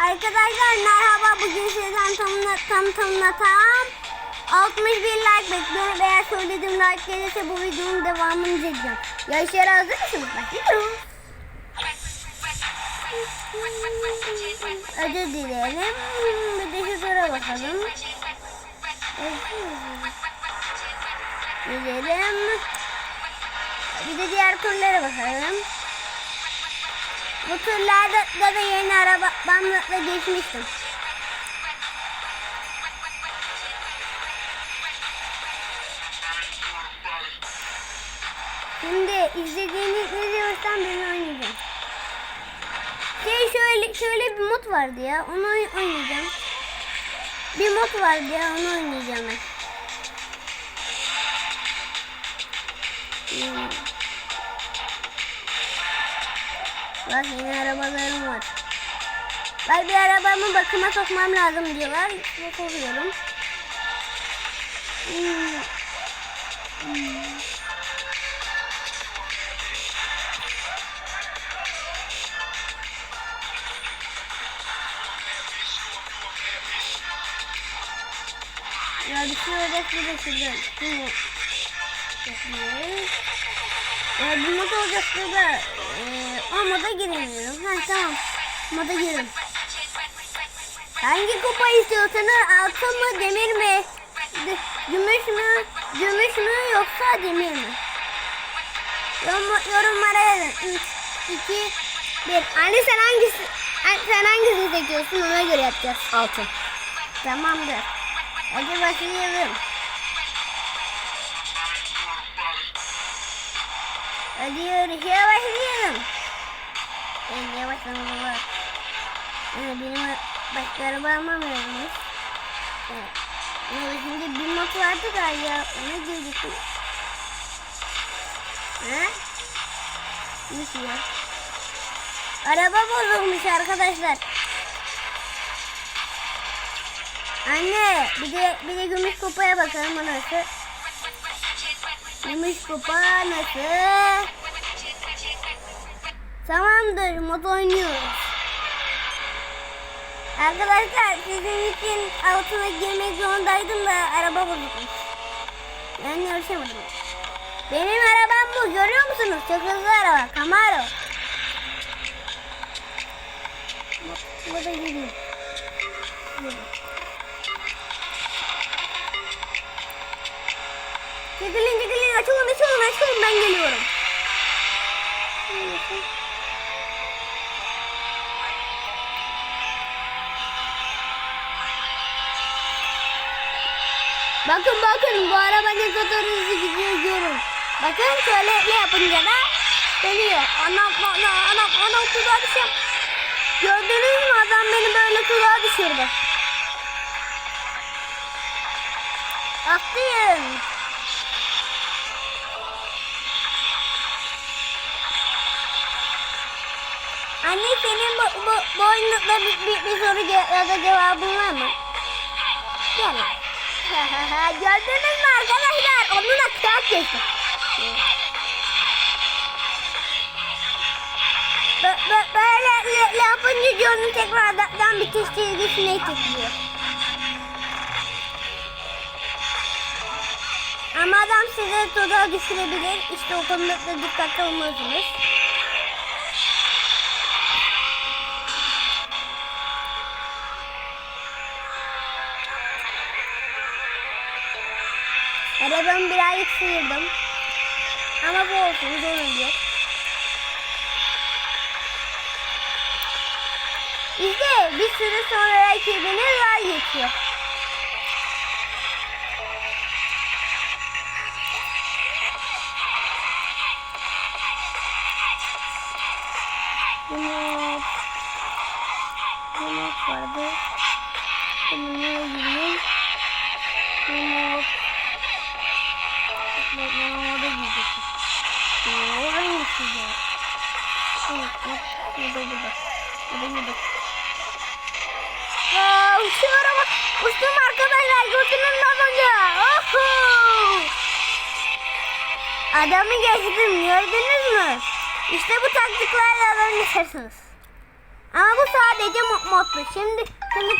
Arkadaşlar merhaba bugün sizden tam tam tamına tam 61 like bekliyorum. Eğer söylediğim like gelirse bu videonun devamını çekeceğim. Yaşar hazır mısınız? Başlıyoruz. Özür dilerim. Bir de şuraya bakalım. Dilerim. Bir de diğer turlara bakalım. Bu turlarda da, da yeni arabamla geçmiştim. Şimdi izlediğiniz izliyorsan ben oynayacağım. Şey şöyle şöyle bir mod vardı ya onu oy- oynayacağım. Bir mod vardı ya onu oynayacağım ben. Hmm. Bak yeni arabalarım var. Bak bir arabamı bakıma sokmam lazım diyorlar. Ve soruyorum. Hmm. Hmm. Ya bir şey olacak bir de şuradan. Bunu yapıyoruz. Ya bir mod olacak burada. Ee, o moda giremiyorum. Ha tamam. Moda girin. Hangi kupa istiyorsanız altın mı demir mi? D- gümüş mü? Gümüş mü yoksa demir mi? Yorum, yorumlara yazın. 3, 2, 1. Anne sen hangisi sen hangisini seçiyorsun ona göre yapacağız. Altın. Tamamdır. Hadi başlayalım. Hadi yarışa başlayalım. Ben yavaş. Yani benim başka araba almam lazımmış. Evet. Şimdi bir mod vardı galiba. Ona girdik. Ha? Nasıl ya? Araba bozulmuş arkadaşlar. Anne bir de bir de gümüş kupaya bakalım o nasıl. Gümüş kupa nasıl? Tamamdır mod oynuyoruz. Arkadaşlar sizin için altına girmek zorundaydım da araba bozulmuş. Yani yarışamadım. Benim arabam bu görüyor musunuz? Çok hızlı araba. Camaro. Bu da gidiyor. Çekilin çekilin açılın açılın açılın ben geliyorum. Bakın bakın bu araba ne kadar hızlı gidiyor görün. Bakın şöyle ne yapınca da dönüyor. Anam anam anam anam tuzağa düşüyorum. Gördünüz mü adam beni böyle tuzağa düşürdü. Atlayın. Anne senin bu, bu, bu oyunlukta bir, bir, bir soru ya da cevabın var mı? Gel. Gördünüz mü arkadaşlar? Onunla kağıt geçti. Bö- bö- Böyle le- le yapınca diyorum tekrardan bitiş çizgisine çekiliyor. Ama adam size tuzağa düşürebilir. İşte o konuda da dikkatli olmalısınız. Arabamı birazcık sıyırdım. Ama bu olsun sorun yok. İşte bir süre sonra rakibiniz var geçiyor. Yumurta. Yumurta vardı. Yumurta yiyeyim. Yumurta. Burada burada. Burada burada. Aa, uçuyorum. Uçtum arkadaşlar. Götünün az önce. Oho! Adamı geçtim. Gördünüz mü? İşte bu taktiklerle adam geçersiniz. Ama bu sadece mod, mod Şimdi şimdi